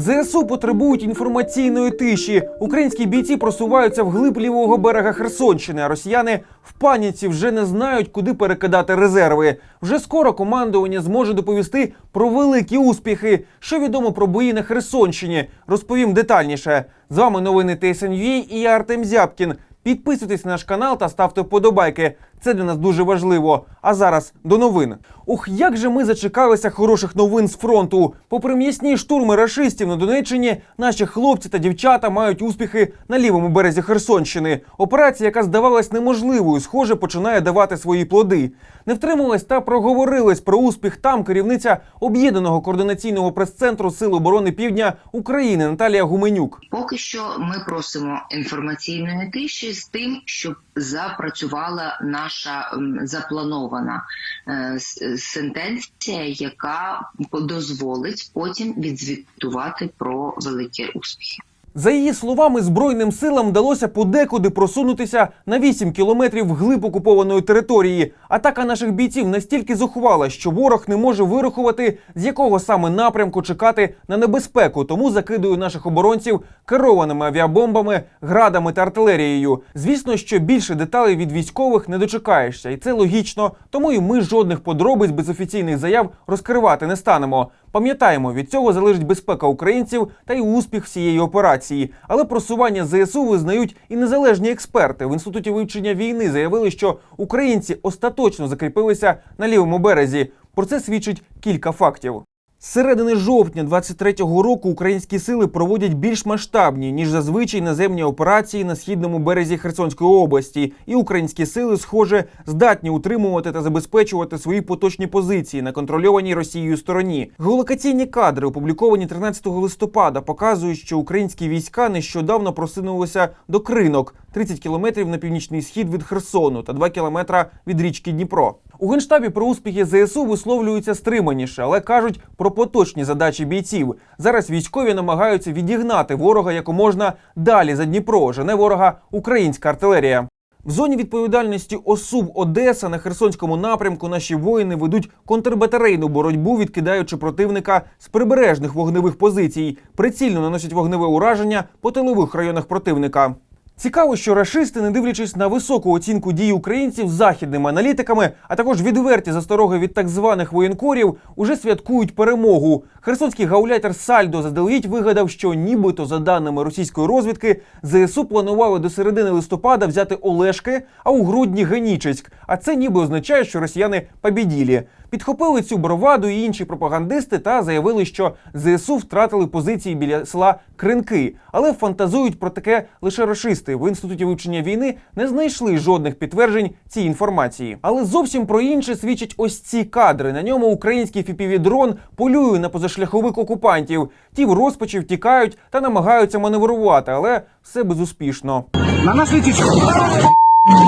ЗСУ потребують інформаційної тиші. Українські бійці просуваються вглиб лівого берега Херсонщини, а росіяни в паніці вже не знають, куди перекидати резерви. Вже скоро командування зможе доповісти про великі успіхи. Що відомо про бої на Херсонщині, розповім детальніше. З вами новини ТСНЮА і я Артем Зябкін. Підписуйтесь на наш канал та ставте вподобайки. Це для нас дуже важливо. А зараз до новин. Ух, як же ми зачекалися хороших новин з фронту. Попри м'ясні штурми рашистів на Донеччині, наші хлопці та дівчата мають успіхи на лівому березі Херсонщини. Операція, яка здавалась неможливою, схоже, починає давати свої плоди. Не втрималась та проговорилась про успіх там керівниця об'єднаного координаційного прес-центру Сил оборони Півдня України Наталія Гуменюк. Поки що ми просимо інформаційної тиші з тим, щоб запрацювала наша м, запланована е, сентенція, яка дозволить потім відзвітувати про великі успіхи. За її словами, збройним силам вдалося подекуди просунутися на 8 кілометрів вглиб окупованої території. Атака наших бійців настільки зухвала, що ворог не може вирахувати, з якого саме напрямку чекати на небезпеку. Тому закидує наших оборонців керованими авіабомбами, градами та артилерією. Звісно, що більше деталей від військових не дочекаєшся, і це логічно. Тому і ми жодних подробиць без офіційних заяв розкривати не станемо. Пам'ятаємо, від цього залежить безпека українців та й успіх всієї операції. Але просування ЗСУ визнають і незалежні експерти. В інституті вивчення війни заявили, що українці остаточно закріпилися на лівому березі. Про це свідчить кілька фактів. З середини жовтня 23-го року українські сили проводять більш масштабні ніж зазвичай наземні операції на східному березі Херсонської області, і українські сили, схоже, здатні утримувати та забезпечувати свої поточні позиції на контрольованій Росією стороні. Геолокаційні кадри, опубліковані 13 листопада, показують, що українські війська нещодавно просунулися до кринок 30 кілометрів на північний схід від Херсону та 2 кілометра від річки Дніпро. У генштабі про успіхи ЗСУ висловлюються стриманіше, але кажуть про поточні задачі бійців. Зараз військові намагаються відігнати ворога якоможна далі за Дніпро. Жене ворога українська артилерія. В зоні відповідальності ОСУБ Одеса на Херсонському напрямку наші воїни ведуть контрбатарейну боротьбу, відкидаючи противника з прибережних вогневих позицій, прицільно наносять вогневе ураження по тилових районах противника. Цікаво, що рашисти, не дивлячись на високу оцінку дій українців західними аналітиками, а також відверті застороги від так званих воєнкорів, уже святкують перемогу. Херсонський гауляйтер Сальдо заздалегідь вигадав, що нібито за даними російської розвідки, ЗСУ планували до середини листопада взяти Олешки, а у грудні Генічеськ. А це ніби означає, що росіяни побіділі. Підхопили цю броваду і інші пропагандисти та заявили, що ЗСУ втратили позиції біля села Кринки, але фантазують про таке лише рашисти. В інституті вивчення війни не знайшли жодних підтверджень цій інформації. Але зовсім про інше свідчать ось ці кадри. На ньому український фіпіві-дрон полює на позашляховик окупантів. Ті в розпачі втікають та намагаються маневрувати, але все безуспішно. На нас летить.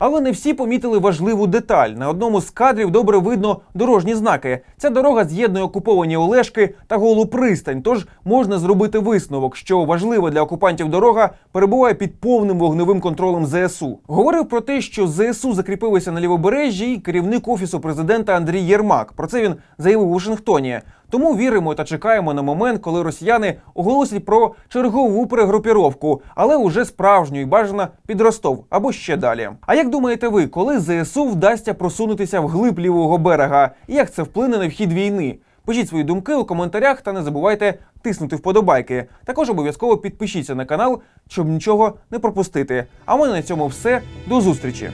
Але не всі помітили важливу деталь. На одному з кадрів добре видно дорожні знаки. Ця дорога з'єднує окуповані Олешки та голу пристань. Тож можна зробити висновок, що важлива для окупантів дорога перебуває під повним вогневим контролем ЗСУ. Говорив про те, що ЗСУ закріпилися на лівобережжі, і керівник офісу президента Андрій Єрмак. Про це він заявив у Вашингтоні. Тому віримо та чекаємо на момент, коли росіяни оголосять про чергову перегрупіровку, але уже справжню і бажано під Ростов або ще далі. А як думаєте ви, коли ЗСУ вдасться просунутися вглиб лівого берега? І як це вплине на вхід війни? Пишіть свої думки у коментарях та не забувайте тиснути вподобайки. Також обов'язково підпишіться на канал, щоб нічого не пропустити. А в мене на цьому все. До зустрічі!